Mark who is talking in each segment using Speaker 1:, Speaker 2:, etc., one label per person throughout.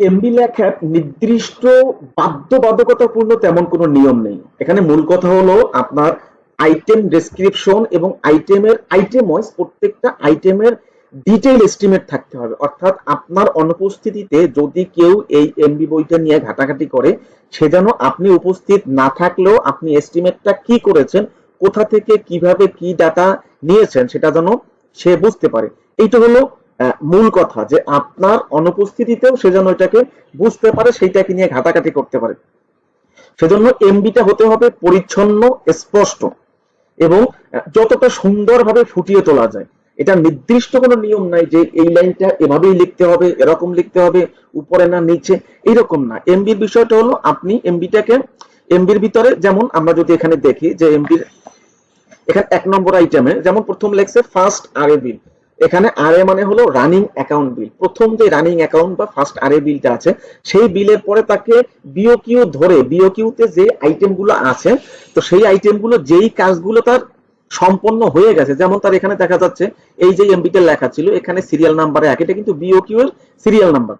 Speaker 1: MB লেখার নির্দিষ্ট বাধ্যবাধকতাপূর্ণ তেমন কোনো নিয়ম নেই। এখানে মূল কথা হলো আপনার আইটেম ডেসক্রিপশন এবং আইটেমের আইটেম ওয়াইজ প্রত্যেকটা আইটেমের ডিটেইল এস্টিমেট থাকতে হবে। অর্থাৎ আপনার অনুপস্থিতিতে যদি কেউ এই এমবি বইটা নিয়ে ঘাটাঘাটি করে, সে যেন আপনি উপস্থিত না থাকলেও আপনি এস্টিমেটটা কি করেছেন, কোথা থেকে কীভাবে কি ডাটা নিয়েছেন, সেটা যেন সে বুঝতে পারে। এইটা হলো মূল কথা যে আপনার অনুপস্থিতিতেও সে যেন এটাকে বুঝতে পারে, সেইটাকে নিয়ে ঘাটাঘাটি করতে পারে। সেজন্য এমবিটা হতে হবে পরিচ্ছন্ন, স্পষ্ট এবং যতটা সুন্দরভাবে ফুটিয়ে তোলা যায়। এটা নির্দিষ্ট কোনো নিয়ম নাই যে এই লাইনটা এভাবেই লিখতে হবে, এরকম লিখতে হবে, উপরে না নিচে এইরকম না। এমবির বিষয়টা হলো আপনি এমবিটাকে এমবির ভিতরে যেমন আমরা যদি এখানে দেখি যে এমবির এখানে এক নম্বর আইটেমে যেমন প্রথম লেখছে ফার্স্ট আর বিল এখানে আর এ মানে হলো রানিং অ্যাকাউন্ট বিল প্রথম যে রানিং অ্যাকাউন্ট বা ফার্স্ট আর এ বিলটা আছে, সেই বিলের পরে তাকে বিওকিউ ধরে বিওকিউতে যে আইটেমগুলো আছে, তো সেই আইটেমগুলো যেই কাজগুলো তার সম্পন্ন হয়ে গেছে, যেমন তার এখানে দেখা যাচ্ছে, এই যে এমবিটা লেখা ছিল, এখানে সিরিয়াল নাম্বারে এক, এটা কিন্তু বিওকিউ এর সিরিয়াল নাম্বার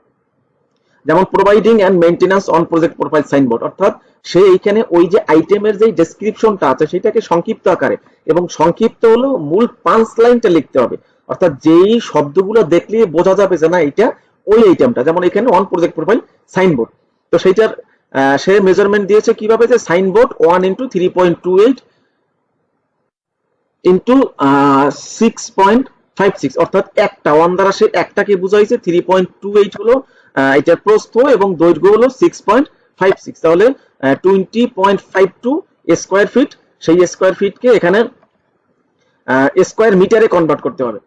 Speaker 1: যেমন providing and maintenance on project profile signboard অর্থাৎ সে এইখানে ওই যে আইটেমের যে ডেসক্রিপশনটা আছে, সেটাকে সংক্ষিপ্ত আকারে, এবং সংক্ষিপ্ত হলো মূল পাঁচ লাইনটা লিখতে হবে। অর্থাৎ যেই শব্দগুলো দেখলে বোঝা যাবে যে না এটা ওই আইটেমটা যেমন এখানে অন প্রজেক্ট প্রোফাইল সাইনবোর্ড তো সেইটার সে মেজারমেন্ট দিয়েছে কীভাবে যে signboard one into three point two eight into six point five six অর্থাৎ একটা ওয়ান দ্বারা সে একটাকে বুঝাইছে থ্রি পয়েন্ট টু এইট হলো এটার প্রস্থ এবং দৈর্ঘ্য হলো সিক্স পয়েন্ট ফাইভ সিক্স তাহলে twenty point five two square feet সেই স্কোয়ার ফিটকে এখানে স্কোয়ার মিটারে কনভার্ট করতে হবে।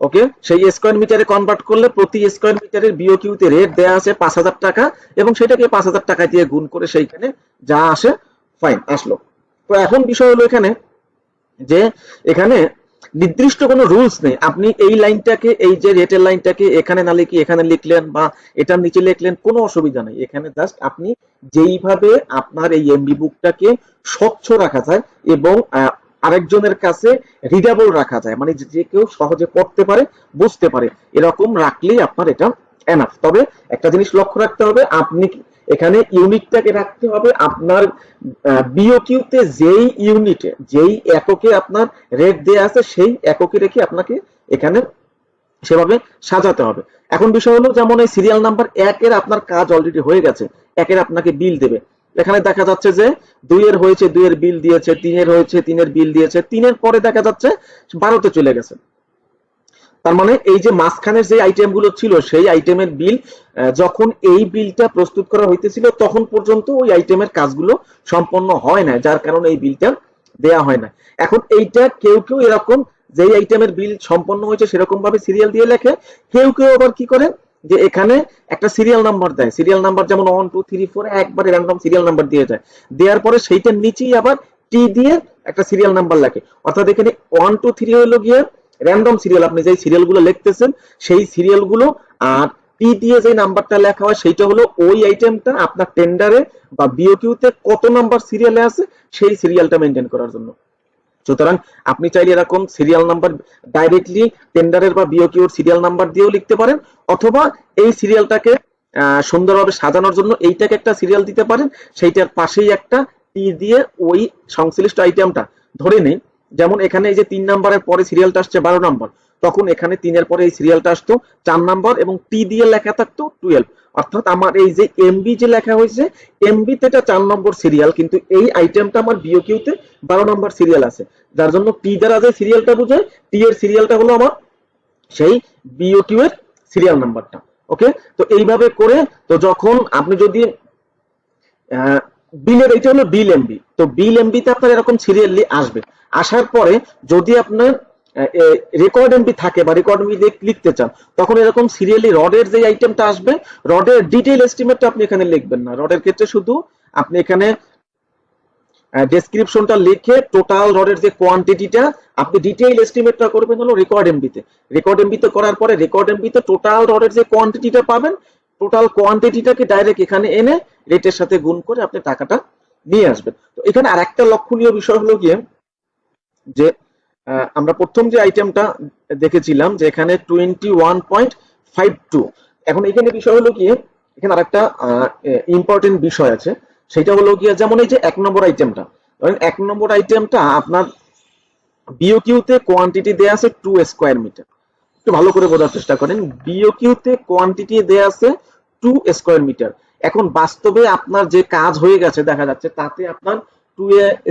Speaker 1: ওকে সেই স্কোয়ার মিটারে কনভার্ট করলে প্রতি স্কোয়ার মিটারের বিওকিউতে রেট দেয়া আছে পাঁচ হাজার টাকা এবং সেটাকে পাঁচ হাজার টাকা দিয়ে গুণ করে সেইখানে যা আসে ফাইন আসলো। তো এখন বিষয় হলো এখানে যে এখানে নির্দিষ্ট কোনো রুলস নেই। আপনি এই লাইনটাকে, এই যে রেটের লাইনটাকে এখানে না লিখে এখানে লিখলেন বা এটার নিচে লিখলেন, কোনো অসুবিধা নেই। এখানে জাস্ট আপনি যেইভাবে আপনার এই এমবি বুকটাকে স্বচ্ছ রাখা যায় এবং আরেকজনের কাছে রিডেবল রাখা যায়। মানে যে- কেউ সহজে পড়তে পারে, বুঝতে পারে। এরকম রাখলেই আপনার এটা এনাফ তবে একটা জিনিস লক্ষ্য রাখতে হবে, আপনি এখানে ইউনিটটাকে রাখতে হবে। আপনার বিওকিউতে যেই ইউনিটে যেই এককে আপনার রেট দেয়া আছে, সেই এককে রেখে আপনাকে এখানে সেভাবে সাজাতে হবে। এখন বিষয় হলো, যেমন এই সিরিয়াল নাম্বার একের আপনার কাজ অলরেডি হয়ে গেছে। একের আপনাকে বিল দেবে। এখানে দেখা যাচ্ছে যে দুইয়ের হয়েছে, দুইয়ের বিল দিয়েছে, তিনের হয়েছে, তিনের বিল দিয়েছে, তিনের পরে দেখা যাচ্ছে বারোতে চলে গেছে। তার মানে এই যে মাঝখানের যে আইটেমগুলো ছিল, সেই আইটেমের বিল যখন এই বিলটা প্রস্তুত করা হইতেছিল, তখন পর্যন্ত ওই আইটেমের কাজগুলো সম্পন্ন হয় না যার কারণে এই বিলটা দেয়া হয় না এখন এইটা কেউ কেউ এরকম যেই আইটেমের বিল সম্পন্ন হয়েছে সেরকম ভাবে সিরিয়াল দিয়ে লেখে, কেউ কেউ আবার কি করে যে এখানে একটা সিরিয়াল নাম্বার দেয়। সিরিয়াল নাম্বার যেমন ওয়ান টু থ্রি ফোর একবারে র্যান্ডম সিরিয়াল নাম্বার দিয়ে যায়। দেওয়ার পরে সেইটার নিচেই আবার টি দিয়ে একটা সিরিয়াল নাম্বার লেখে। অর্থাৎ এখানে ওয়ান টু থ্রি হলো গিয়ে র্যান্ডম সিরিয়াল আপনি যেই সিরিয়ালগুলো লিখতেছেন, সেই সিরিয়ালগুলো আর টি দিয়ে যে নাম্বারটা লেখা হয়, সেইটা হলো ওই আইটেমটা আপনার টেন্ডারে বা বিওকিউতে কত নাম্বার সিরিয়ালে আছে, সেই সিরিয়ালটা মেনটেন করার জন্য। সুতরাং আপনি চাইলে এরকম সিরিয়াল নাম্বার ডাইরেক্টলি টেন্ডারের বা বিওকিউর সিরিয়াল নাম্বার দিয়েও লিখতে পারেন, অথবা এই সিরিয়ালটাকে সুন্দরভাবে সাজানোর জন্য এইটাকে একটা সিরিয়াল দিতে পারেন, সেইটার পাশেই একটা টি দিয়ে ওই সংশ্লিষ্ট আইটেমটা ধরে নেই যেমন এখানে এই যে তিন নাম্বারের পরে সিরিয়ালটা আসছে বারো নাম্বার, তখন এখানে তিনের পরে এই সিরিয়ালটা আসতো চার নাম্বার এবং টি দিয়ে লেখা থাকতো টুয়েলভ অর্থাৎ আমার এই যে এমবি যে লেখা হয়েছে এমবি তে এটা চার নম্বর সিরিয়াল কিন্তু এই আইটেমটা আমার বিওকিউতে বারো নম্বর সিরিয়াল আছে। যার জন্য টি দ্বারা যে সিরিয়ালটা বোঝায় টি এর সিরিয়ালটা হলো আমার সেই বিওকিউ এর সিরিয়াল নাম্বারটা ওকে তো এইভাবে করে, তো যখন আপনি যদি বিলের এটা হলো বিল এমবি তো বিল এমবি তে আপনার এরকম সিরিয়ালি আসবে। আসার পরে যদি আপনার রেকর্ড এমবি থাকে বা রেকর্ড এমবি লিখতে চান, তখন এরকম সিরিয়ালি রডের যে আইটেমটা আসবে, রডের ডিটেইল এস্টিমেটটা আপনি এখানে লিখবেন না। রডের ক্ষেত্রে শুধু আপনি এখানে ডেসক্রিপশনটা লিখে টোটাল রডের যে কোয়ান্টিটিটা আপনি ডিটেইল এস্টিমেটটা করবেন হলো রেকর্ড এমবিতে রেকর্ড এমবিতে করার পরে রেকর্ড এমবিতে টোটাল রডের যে কোয়ান্টিটিটা পাবেন টোটাল কোয়ান্টিটিটাকে ডাইরেক্ট এখানে এনে রেটের সাথে গুণ করে আপনি টাকাটা নিয়ে আসবেন। তো এখানে আরেকটা লক্ষণীয় বিষয় হলো গিয়ে যে আমরা প্রথম যে আইটেমটা দেখেছিলাম যে এখানে twenty one point five two এখন এখানে বিষয় হলো গিয়ে এখানে আরেকটা ইম্পর্টেন্ট বিষয় আছে। সেটা হলো গিয়ে যেমন এই যে এক নম্বর আইটেমটা ধরেন এক নম্বর আইটেমটা আপনার বিওকিউতে কোয়ান্টিটি দেয়া আছে টু স্কোয়ার মিটার একটু ভালো করে বোঝার চেষ্টা করেন। বিওকিউতে কোয়ান্টিটি দেয়া আছে টু স্কোয়ার মিটার এখন বাস্তবে আপনার যে কাজ হয়ে গেছে, দেখা যাচ্ছে তাতে আপনার টু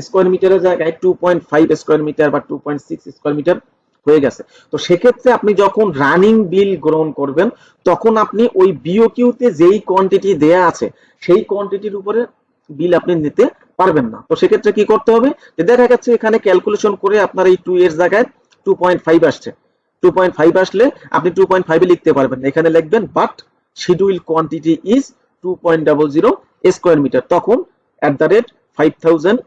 Speaker 1: স্কোয়ার মিটারের জায়গায় two point five square metre বা two point six square metre হয়ে গেছে। তো সেক্ষেত্রে আপনি যখন রানিং বিল গ্রহণ করবেন, তখন আপনি ওই বিওকিউতে যেই কোয়ান্টিটি দেয়া আছে, সেই কোয়ান্টিটির উপরে বিল আপনি নিতে পারবেন না। তো সেক্ষেত্রে কি করতে হবে? দেখা যাচ্ছে এখানে ক্যালকুলেশন করে আপনার এই টু এর জায়গায় টু পয়েন্ট ফাইভ আসছে। টু পয়েন্ট ফাইভ আসলে আপনি টু পয়েন্ট ফাইভে লিখতে পারবেন। এখানে লিখবেন but schedule quantity is two point double zero square metre তখন at the rate five thousand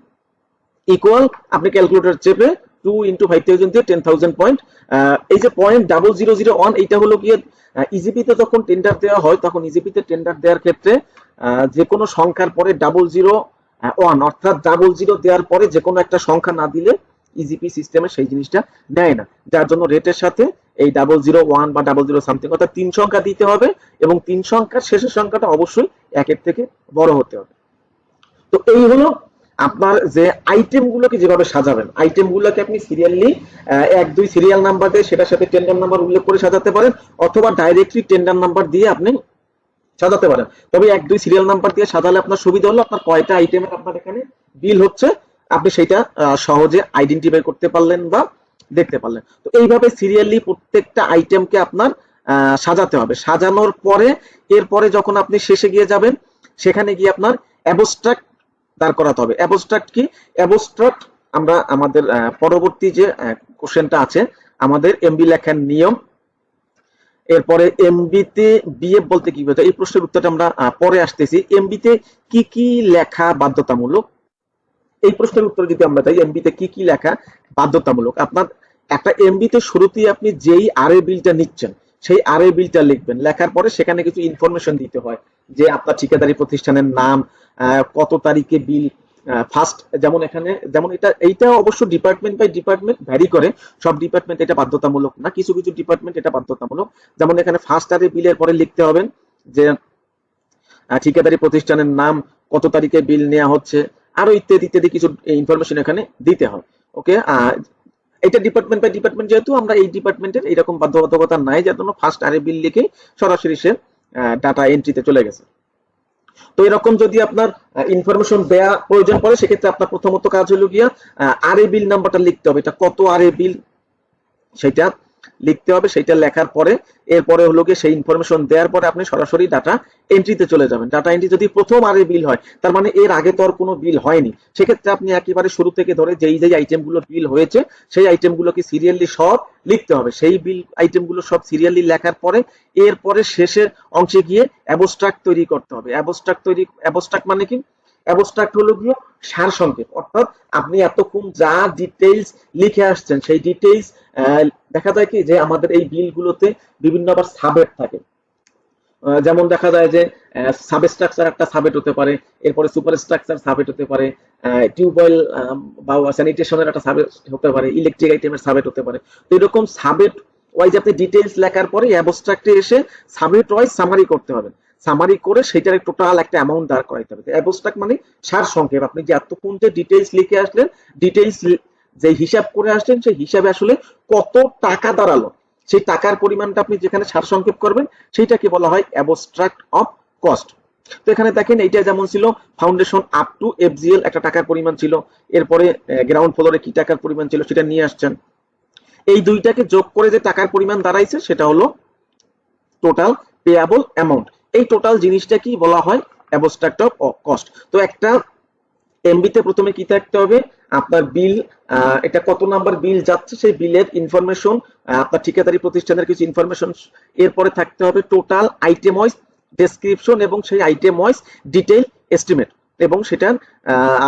Speaker 1: equal আপনি ক্যালকুলেটর চেপে টু ইন্টু ফাইভ থাউজেন্ড দিয়ে টেন থাউজেন্ড পয়েন্ট এই যে point double zero zero one এইটা হলো গিয়ে ইজিপিতে যখন টেন্ডার দেওয়া হয়, তখন ইজিপিতে টেন্ডার দেওয়ার ক্ষেত্রে যে কোনো সংখ্যার পরে ডাবল জিরো ওয়ান অর্থাৎ ডাবল জিরো দেওয়ার পরে যে কোনো একটা সংখ্যা না দিলে ইজিপি সিস্টেমে সেই জিনিসটা নেয় না। যার জন্য রেটের সাথে এই ডাবল জিরো ওয়ান বা ডাবল জিরো সামথিং অর্থাৎ তিন সংখ্যা দিতে হবে এবং তিন সংখ্যার শেষের সংখ্যাটা অবশ্যই একের থেকে বড় হতে হবে। তো এই হলো আপনার যে আইটেম গুলোকে যেভাবে সাজাবেন। আইটেম গুলোকে আপনি সিরিয়ালি এক, দুই সিরিয়াল নাম্বার দিয়ে সেটার সাথে টেন্ডার নাম্বার উল্লেখ করে সাজাতে পারেন অথবা ডাইরেক্টলি টেন্ডার নাম্বার দিয়ে আপনি সাজাতে পারেন। তবে এক, দুই সিরিয়াল নাম্বার দিয়ে সাজালে আপনার সুবিধা হলো আপনার কয়টা আইটেমের আপনার এখানে বিল হচ্ছে আপনি সেটা সহজে আইডেন্টিফাই করতে পারলেন বা দেখতে পারলেন। তো এইভাবে সিরিয়ালি প্রত্যেকটা আইটেমকে আপনার সাজাতে হবে। সাজানোর পরে, এরপরে যখন আপনি শেষে গিয়ে যাবেন, সেখানে গিয়ে আপনার অ্যাবস্ট্রাক্ট দাঁড় করাতে হবে। অ্যাবস্ট্রাক্ট কি? অ্যাবস্ট্রাক্ট আমরা আমাদের পরবর্তী যে কোশ্চেনটা আছে, আমাদের এমবি লেখার নিয়ম। এরপরে এমবিতে বিএফ বলতে কি বোঝায়? এই প্রশ্নের উত্তরটা আমরা পরে আসতেছি। এমবিতে কি কি লেখা বাধ্যতামূলক? এই প্রশ্নের উত্তর যদি আমরা যাই এমবিতে কি কি লেখা বাধ্যতামূলক? আপনার একটা এমবিতে শুরুতেই আপনি যেই আর বিলটা নিচ্ছেন, সেই আর বিলটা লিখবেন। লেখার পরে সেখানে কিছু ইনফরমেশন দিতে হয় যে আপনার ঠিকাদারি প্রতিষ্ঠানের নাম কত তারিখে বিল ফার্স্ট যেমন এখানে, যেমন এটা, এইটা অবশ্য ডিপার্টমেন্ট বাই ডিপার্টমেন্ট ভ্যারি করে। সব ডিপার্টমেন্ট এটা বাধ্যতামূলক না, কিছু কিছু ডিপার্টমেন্ট এটা বাধ্যতামূলক। যেমন এখানে ফার্স্ট আরে বিলের পরে লিখতে হবে যে ঠিকাদারি প্রতিষ্ঠানের নাম, কত তারিখে বিল নেওয়া হচ্ছে আরও ইত্যাদি ইত্যাদি কিছু ইনফরমেশন এখানে দিতে হয় ওকে এটা ডিপার্টমেন্ট বাই ডিপার্টমেন্ট যেহেতু, আমরা এই ডিপার্টমেন্টের এইরকম বাধ্যবাধকতা নাই, যার জন্য ফার্স্ট আরে বিল লিখে সরাসরি সে ডাটা এন্ট্রিতে চলে গেছে। তো এরকম যদি আপনার ইনফরমেশন দেয়া প্রয়োজন পড়ে, সেক্ষেত্রে আপনার প্রথমত কাজ হলো গিয়া আরএ বিল নাম্বারটা লিখতে হবে। এটা কত আরএ বিল সেটা লিখতে হবে, সেইটা লেখার পরে, এরপরে হলো গিয়ে সেই ইনফরমেশন দেওয়ার পরে আপনি সরাসরি ডাটা এন্ট্রিতে চলে যাবেন। ডাটা এন্ট্রি যদি প্রথম আরে বিল হয়, তার মানে এর আগে তো আর কোনো বিল হয়নি। সেক্ষেত্রে আপনি একেবারে শুরু থেকে ধরে যেই যেই আইটেমগুলো বিল হয়েছে, সেই আইটেমগুলোকে সিরিয়ালি সব লিখতে হবে। সেই বিল আইটেমগুলো সব সিরিয়ালি লেখার পরে, এরপরে শেষের অংশে গিয়ে অ্যাবস্ট্রাক্ট তৈরি করতে হবে। অ্যাবস্ট্রাক্ট তৈরি অ্যাবস্ট্রাক্ট মানে কি? অ্যাবস্ট্রাক্ট হলো গিয়ে সার সংক্ষেপ অর্থাৎ আপনি এতক্ষণ যা ডিটেইলস লিখে আসছেন, সেই ডিটেইলস দেখা যায় কি যে আমাদের এই বিলগুলোতে বিভিন্ন আবার সাবেট থাকে। যেমন দেখা যায় যে সাব স্ট্রাকচার একটা সাবেট হতে পারে, এরপরে সুপার স্ট্রাকচার সাবেট হতে পারে টিউবওয়েল বা স্যানিটেশনের একটা সাবেট হতে পারে ইলেকট্রিক আইটেমের সাবেট হতে পারে। তো এরকম সাবেট ওয়াইজ আপনি ডিটেইলস লেখার পরে অ্যাবস্ট্রাক্টে এসে সাবেট ওয়াইজ সামারি করতে হবে। সামারি করে সেটার টোটাল একটা অ্যামাউন্ট দাঁড় করাইতে হবে। অ্যাবস্ট্রাক্ট মানে সার সংক্ষেপ। আপনি যে এতক্ষণ যে ডিটেইলস লিখে আসলেন ডিটেলস যে হিসাব করে আসলেন, সেই হিসাবে আসলে কত টাকা দাঁড়াল? সেই টাকার পরিমাণটা আপনি যেখানে সারসংক্ষেপ করবেন, সেইটাকে বলা হয় অ্যাবস্ট্রাক্ট অফ কস্ট তো এখানে দেখেন এইটা যেমন ছিল ফাউন্ডেশন আপ টু এফজিএল একটা টাকার পরিমাণ ছিল। এরপরে গ্রাউন্ড ফ্লোরে কি টাকার পরিমাণ ছিল সেটা নিয়ে আসছেন। এই দুইটাকে যোগ করে যে টাকার পরিমাণ দাঁড়াইছে, সেটা হলো টোটাল পেয়াবল অ্যামাউন্ট এই টোটাল জিনিসটা কি বলা হয়? অ্যাবস্ট্রাক্ট অফ কস্ট তো একটা এমবিতে প্রথমে কি থাকতে হবে? আপনার বিল এটা কত নাম্বার বিল যাচ্ছে? সেই বিলের ইনফরমেশন আপনার ঠিকাদারি প্রতিষ্ঠানের কিছু ইনফরমেশন এরপরে থাকতে হবে টোটাল আইটেম ওয়াইজ ডেসক্রিপশন এবং সেই আইটেম ওয়াইজ ডিটেইল এস্টিমেট এবং সেটার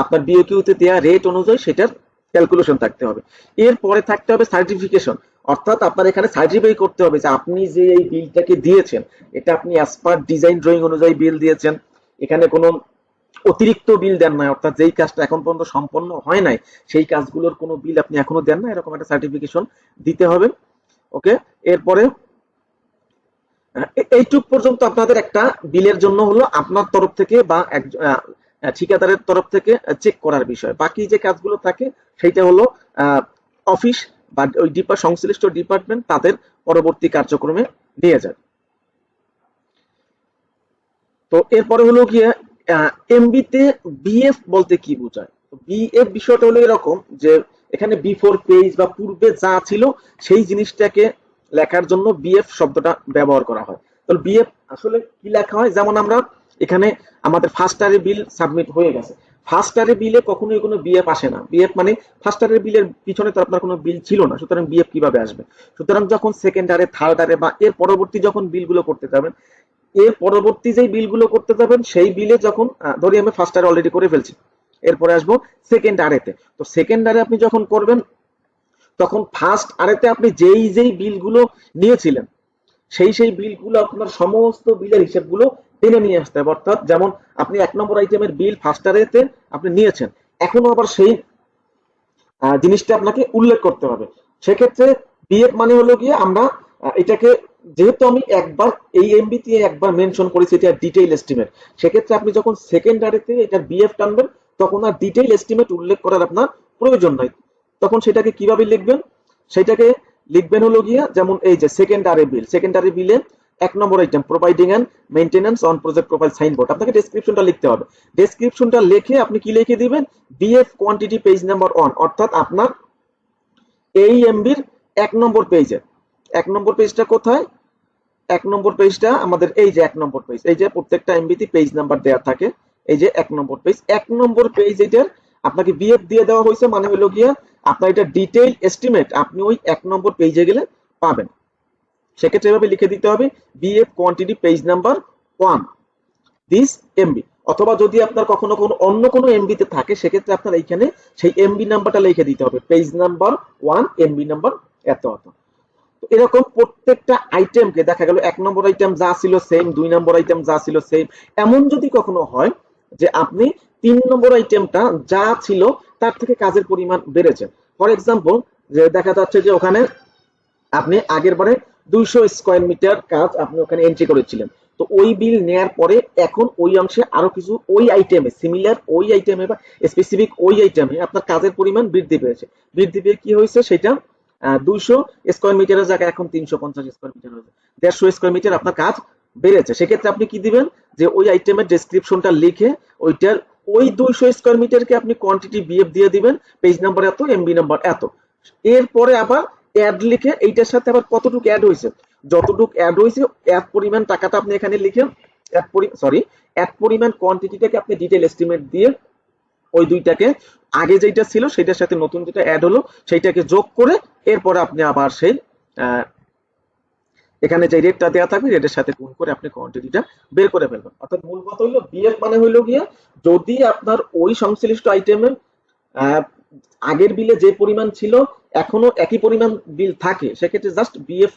Speaker 1: আপনার বিওকিউতে দেওয়া রেট অনুযায়ী সেটার ক্যালকুলেশন থাকতে হবে। এরপরে থাকতে হবে সার্টিফিকেশন অর্থাৎ আপনার এখানে সার্টিফাই করতে হবে যে আপনি যে এই বিলটাকে দিয়েছেন, এটা আপনি অ্যাজ পার ডিজাইন ড্রয়িং অনুযায়ী বিল দিয়েছেন। এখানে কোনো অতিরিক্ত বিল দেন নাই অর্থাৎ যেই কাজটা এখন পর্যন্ত সম্পন্ন হয় নাই, সেই কাজগুলোর কোনো বিল আপনি এখনও দেন না, এরকম একটা সার্টিফিকেশন দিতে হবে। ওকে? এরপরে এইটুক পর্যন্ত আপনাদের একটা বিলের জন্য হলো আপনার তরফ থেকে বা এক- ঠিকাদারের তরফ থেকে চেক করার বিষয়। বাকি যে কাজগুলো থাকে, সেইটা হলো অফিস বা ওই ডিপা সংশ্লিষ্ট ডিপার্টমেন্ট তাদের পরবর্তী কার্যক্রমে নিয়ে যায়। তো এরপরে হলো গিয়ে এমবিতে বিএফ বলতে কি বোঝায়? বিএফ বিষয়টা হলো এরকম যে, এখানে বিফোর পেজ বা পূর্বে যা ছিল সেই জিনিসটাকে লেখার জন্য বিএফ শব্দটা ব্যবহার করা হয়। তো বিএফ আসলে কি লেখা হয়? যেমন আমরা এখানে আমাদের ফার্স্ট ইয়ারের বিল সাবমিট হয়ে গেছে। ফার্স্ট ইয়ারের বিলে কখনোই কোনো বিএফ আসে না। বিএফ মানে ফার্স্ট ইয়ারের বিলের পিছনে তো আপনার কোনো বিল ছিল না। সুতরাং বিএফ কীভাবে আসবে? সুতরাং যখন সেকেন্ড ইয়ারে থার্ড ইয়ারে বা এর পরবর্তী যখন বিলগুলো করতে যাবেন, এর পরবর্তী যেই বিলগুলো করতে যাবেন, সেই বিলে যখন ধরি আমি ফার্স্ট ইয়ার অলরেডি করে ফেলছি। এরপরে আসব সেকেন্ড আরেতে তো সেকেন্ড আরে আপনি যখন করবেন, তখন ফার্স্ট আরেতে আপনি যেই যেই বিলগুলো নিয়েছিলেন, সেই সেই বিলগুলো আপনার সমস্ত বিলের হিসেবগুলো টেনে নিয়ে আসতে হবে। অর্থাৎ যেমন আপনি এক নম্বর আইটেমের বিল ফার্স্ট আরেতে আপনি নিয়েছেন এখনও আবার সেই জিনিসটা আপনাকে উল্লেখ করতে হবে। সেক্ষেত্রে বিএফ মানে হলো গিয়ে আমরা এটাকে যেহেতু আমি একবার এই এমবি দিয়ে একবার মেনশন করেছি, এটা ডিটেইল এস্টিমেট সেক্ষেত্রে আপনি যখন সেকেন্ড আরেতে এটার বিএফ টানবেন, তখন আর ডিটেইল এস্টিমেট উল্লেখ করার আপনার প্রয়োজন নাই। তখন সেটাকে কীভাবে লিখবেন? সেটাকে লিখবেন হলো গিয়া, যেমন এই যে সেকেন্ডারি বিল সেকেন্ডারি বিলে এক নম্বর item providing and maintenance on project profile signboard আপনাকে ডেসক্রিপশনটা লিখতে হবে। ডেসক্রিপশনটা লিখে আপনি কি লিখে দিবেন? BF quantity page number one অর্থাৎ আপনার এই এমবির এক নম্বর পেজে এক নম্বর পেজটা কোথায়? এক নম্বর পেজটা আমাদের এই যে এক নম্বর পেজ এই যে প্রত্যেকটা এমবিতে পেজ নাম্বার দেওয়া থাকে, এই যে এক নম্বর পেজ এক নম্বর পেজ এটার আপনাকে বিএফ দিয়ে দেওয়া হয়েছে মানে হলো গিয়া আপনার এটা ডিটেইল এস্টিমেট আপনি ওই এক নম্বর পেজে গেলে পাবেন। সেক্ষেত্রে এভাবে লিখে দিতে হবে BF quantity page number one this MB অথবা যদি আপনার কখনো কোনো অন্য কোনো এমবিতে থাকে, সেক্ষেত্রে আপনার এইখানে সেই এমবি নাম্বারটা লিখে দিতে হবে। Page number one MB number এত এত। এরকম প্রত্যেকটা আইটেমকে দেখা গেল, এক নম্বর আইটেম যা ছিল সেম দুই নম্বর আইটেম যা ছিল সেম এমন যদি কখনো হয় যে আপনি তিন নম্বর আইটেমটা যা ছিল তার থেকে কাজের পরিমাণ বেড়েছে। ফর এক্সাম্পল যে দেখা যাচ্ছে যে ওখানে আপনি আগের বারে দুইশো স্কোয়ার মিটার কাজ আপনি ওখানে এন্ট্রি করেছিলেন। তো ওই বিল নেয়ার পরে এখন ওই অংশে আরও কিছু ওই আইটেমে সিমিলার ওই আইটেমে বা স্পেসিফিক ওই আইটেমে আপনার কাজের পরিমাণ বৃদ্ধি পেয়েছে। বৃদ্ধি পেয়ে কি হয়েছে? সেটা দুইশো স্কোয়ার মিটারের জায়গায় এখন তিনশো পঞ্চাশ স্কোয়ার মিটার হয়েছে। দেড়শো স্কোয়ার মিটার আপনার কাজ বেড়েছে। সেক্ষেত্রে আপনি কি দিবেন? যে ওই আইটেমের ডেসক্রিপশনটা লিখে ওইটার ওই দুইশো স্কোয়ার মিটারকে আপনি কোয়ান্টিটি বিএফ দিয়ে দিবেন। পেজ নাম্বার এত এমবি নাম্বার এত। এরপরে আবার অ্যাড লিখে এইটার সাথে আবার কতটুকু অ্যাড হয়েছে? যতটুকু অ্যাড হয়েছে এক পরিমাণ টাকাটা আপনি এখানে লিখে অ্যাড সরি এক পরিমাণ কোয়ান্টিটিটাকে আপনি ডিটেল এস্টিমেট দিয়ে ওই দুইটাকে, আগে যেটা ছিল সেটার সাথে নতুন যেটা অ্যাড হলো, সেইটাকে যোগ করে এরপরে আপনি আবার সেই এখানে যে রেটটা দেওয়া থাকবে রেটের সাথে গুণ করে আপনি কোয়ান্টিটিটা বের করে ফেলবেন। অর্থাৎ মূল কথা হলো বিএফ মানে হলো গিয়ে, যদি আপনার ওই সংশ্লিষ্ট আইটেমের আগের বিলে যে পরিমাণ ছিল এখনও একই পরিমাণ বিল থাকে, সেক্ষেত্রে জাস্ট বিএফ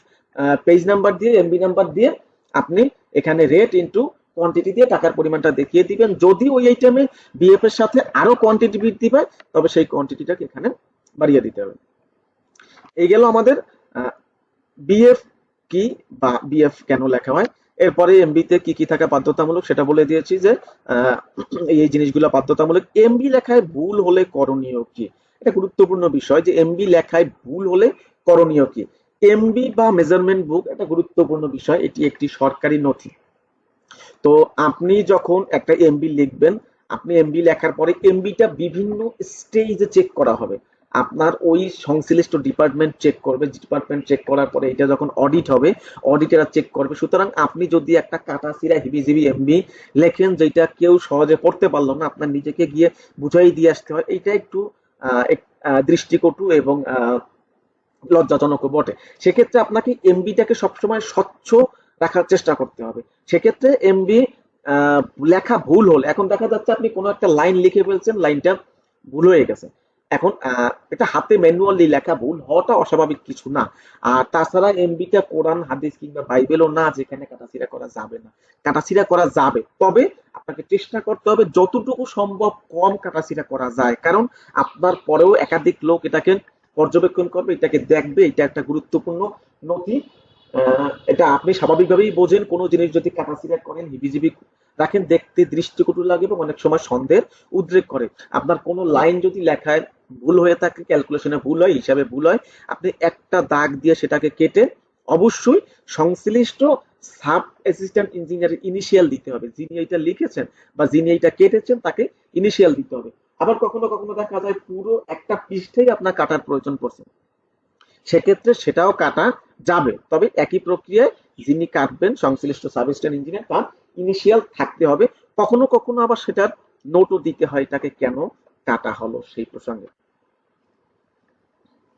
Speaker 1: পেজ নাম্বার দিয়ে এমবি নাম্বার দিয়ে আপনি এখানে রেট ইন্টু কোয়ান্টিটি দিয়ে টাকার পরিমাণটা দেখিয়ে দিবেন। যদি ওই আইটেমে বিএফ এর সাথে আরও কোয়ান্টিটি বৃদ্ধি পায়, তবে সেই কোয়ান্টিটিটাকে এখানে বাড়িয়ে দিতে হবে। এই গেল আমাদের বিএফ কি বা বিএফ কেন লেখা হয়? এরপরে এমবিতে কি কি থাকা বাধ্যতামূলক সেটা বলে দিয়েছি যে এই জিনিসগুলো বাধ্যতামূলক। এমবি লেখায় ভুল হলে করণীয় কি? এটা গুরুত্বপূর্ণ বিষয় যে এমবি লেখায় ভুল হলে করণীয় কি? এমবি বা মেজারমেন্ট বুক একটা গুরুত্বপূর্ণ বিষয়, এটি একটি সরকারি নথি। তো আপনি যখন একটা এমবি লিখবেন, আপনি এমবি লেখার পরে এমবিটা বিভিন্ন স্টেজে চেক করা হবে। আপনার ওই সংশ্লিষ্ট ডিপার্টমেন্ট চেক করবে ডিপার্টমেন্ট চেক করার পরে এটা যখন অডিট হবে অডিটাররা চেক করবে। সুতরাং আপনি যদি একটা কাটাছিরা হিবিজিবি এমবি লেখেন যেটা কেউ সহজে পড়তে পারল না আপনার নিজেকে গিয়ে বুঝাই দিয়ে আসতে হয় এটা একটু দৃষ্টিকটু এবং আহ, লজ্জাজনক বটে। সেক্ষেত্রে আপনাকে এমবিটাকে সবসময় স্বচ্ছ রাখার চেষ্টা করতে হবে। সেক্ষেত্রে এমবি লেখা ভুল হল। এখন দেখা যাচ্ছে আপনি কোনো একটা লাইন লিখে ফেলছেন লাইনটা ভুল হয়ে গেছে। এখন এটা হাতে ম্যানুয়ালি লেখা ভুল হওয়াটা অস্বাভাবিক কিছু না। আর তাছাড়া এমবিটা কোরআন, হাদিস কিংবা বাইবেলও না, যেখানে কাটাছিরা করা যাবে না। কাটাছিরা করা যাবে, তবে আপনাকে চেষ্টা করতে হবে যতটুকু সম্ভব কম কাটাছিরা করা যায়। কারণ আপনার পরেও একাধিক লোক এটাকে পর্যবেক্ষণ করবে, এটাকে দেখবে, এটা একটা গুরুত্বপূর্ণ নথি। এটা আপনি স্বাভাবিকভাবেই বোঝেন, কোনো জিনিস যদি কাটাছিড়া করেন, হিবিজিবি রাখেন, দেখতে, দৃষ্টিকটু লাগে এবং অনেক সময় সন্দেহের উদ্রেক করে। আপনার কোনো লাইন যদি লেখায় ভুল হয়ে থাকে ক্যালকুলেশনে ভুল হয়, হিসাবে ভুল হয়, আপনি একটা দাগ দিয়ে সেটাকে কেটে অবশ্যই সংশ্লিষ্ট সাব অ্যাসিস্ট্যান্ট ইঞ্জিনিয়ারের ইনিশিয়াল দিতে হবে। যিনি এটা লিখেছেন বা যিনি এটা কেটেছেন, তাকে ইনিশিয়াল দিতে হবে। আবার কখনো কখনো দেখা যায় পুরো একটা পৃষ্ঠেই আপনার কাটার প্রয়োজন পড়ছে। সেক্ষেত্রে সেটাও কাটা যাবে। তবে একই প্রক্রিয়ায় যিনি কাটবেন, সংশ্লিষ্ট সাব অ্যাসিস্ট্যান্ট ইঞ্জিনিয়ার তার ইনিশিয়াল থাকতে হবে। কখনো কখনো আবার সেটার নোটও দিতে হয় তাকে কেন কাটা হলো সেই প্রসঙ্গে।